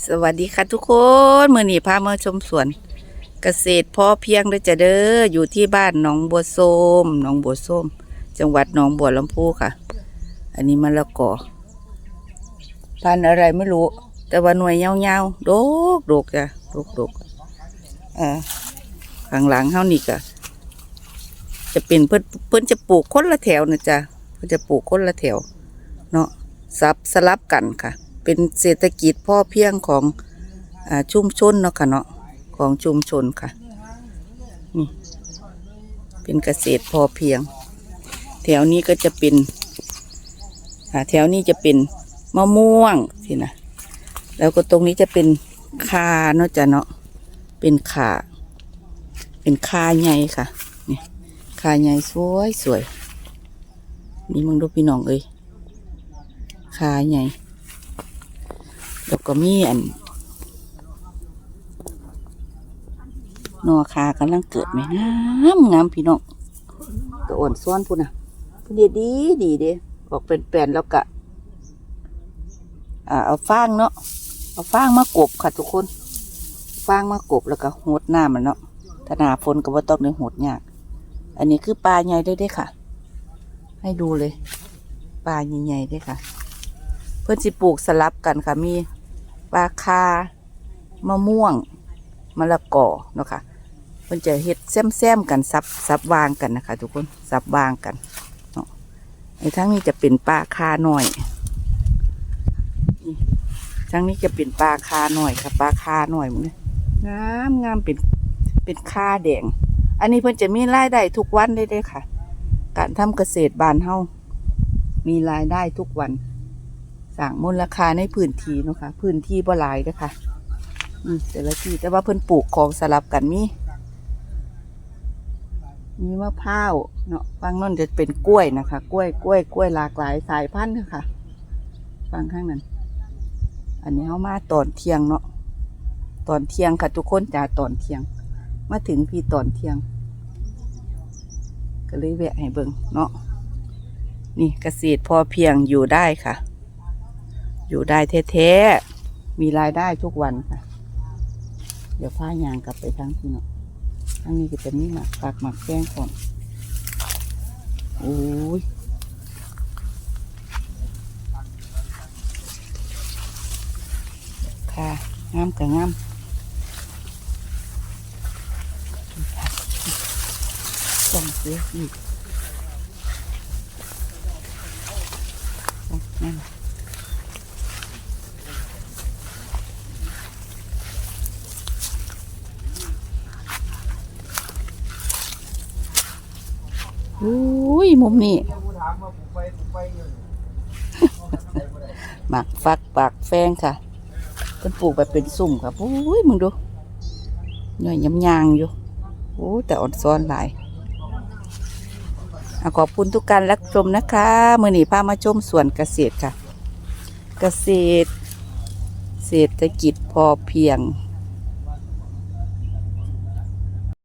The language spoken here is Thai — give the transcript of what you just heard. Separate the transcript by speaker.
Speaker 1: สวัสดีค่ะทุกคนมื่อนี้พามาชมสวน เกษตรพอเพียงด้อจ้ะเด้ออยู่ที่บ้านหนองบัวส้มหนองบัวส้ม จังหวัดหนองบัวลำพูค่ะ อันนี้มะละกอพันอะไรไม่รู้ แต่ว่าหน่วยยาวๆโดกโดกจ้ะโดกโดกอ่าข้างหลังเฮานี่ก็จะเป็นเพิ่นเพิ่นจะปลูกคนละแถวนะจ๊ะเพิ่นจะปลูกคนละแถว เนาะสับสลับกันค่ะ เป็นเศรษฐกิจพ่อเพียงของอชุมชนเนาะค่ะเนาะของชุมชนค่ะนี่เป็นเกษตรพอเพียง แถวนี้ก็จะเป็นแถวนี้จะเป็นมะม่วงสินะแล้วก็ตรงนี้จะเป็นคาเนาะจ้ะเนาะเป็นขาเป็นคาใหญ่ค่ะนี่คาใหญ่สวยสวยนี่มึงดูพี่น้องเอ้ยขาใหญ่ แล้วก็มีอันนอขากำลังเกิดไหมงามงามพี่น้องก็อ่อนซ้อนพุ่นน่ะพิ่นดีดีดีเด้ออกเป็นแปลนแล้วก็อ่าเอาฟางเนาะเอาฟางมากบค่ะทุกคนฟางมากบแล้วก็โหดหน้ำมันเนาะถ้าหนาฝนก็ว่าต้องในโหดยาก อันนี้คือปลาใหญ่ได้เด้ค่ะ ให้ดูเลย ปลาใหญ่ๆด้วยค่ะ เพื่อนสิปลูกสลับกันค่ะมี ปลาคามะม่วงมะละกอเนาะค่ะเพื่นจะเฮ็ดแซมๆกันซับซับวางกันนะคะ ทุกคนซับวางกันเนาะไอ้ทั้งนี้จะเป็นปลาคาหน่อยนี่ทั้งนี้จะเป็นปลาคาหน่อยค่ะปลาคาหน่อยมันงามงามเป็นเป็นคาแดง อันนี้เพื่นจะมีรายได้ทุกวันได้เลยค่ะ การทำเกษตรบ้านเฮามีรายได้ทุกวัน สั่งมูลค่าในพื้นที่เนาะค่ะพื้นที่บ่หลายเด้อค่ะ อืมแต่ละที่แต่ว่าเพิ่นปลูกของสลับกันมีมีมะพร้าวเนาะฟังนั่นจะเป็นกล้วยนะคะ กล้วยกล้วยกล้วยหลากหลายสายพันธุ์ค่ะฟังข้างนั้น อันนี้เขามาตอนเที่ยงเนาะตอนเที่ยงค่ะทุกคนจ้าตอนเที่ยง มาถึงพี่ตอนเที่ยง ก็เลยแวะให้เบิ่งเนาะนี่เกษตรพอเพียงอยู่ได้ค่ะ อยู่ได้แท้ๆ มีรายได้ทุกวันค่ะ เดี๋ยวผ้ายางกลับไปทั้งที่เนาะทั้งนี้ก็จะมีหมักปักหมักแป้งก่อนโอ้ยค่ะงามกับงามต้องเสียอีกนั่น อุ้ยมุมนี้หมักฟักปากแฟงค่ะเป็นปลูกแบบเป็นสุ่มค่ะอุ้ยมึงดูเนื้อยำยางอยู่โอ้แต่อ่อนซ้อนหลายอขอบคุณทุกการรับชมนะคะมือหนีพามาชมสวนเกษตรค่ะ เกษตร เศรษฐกิจพอเพียง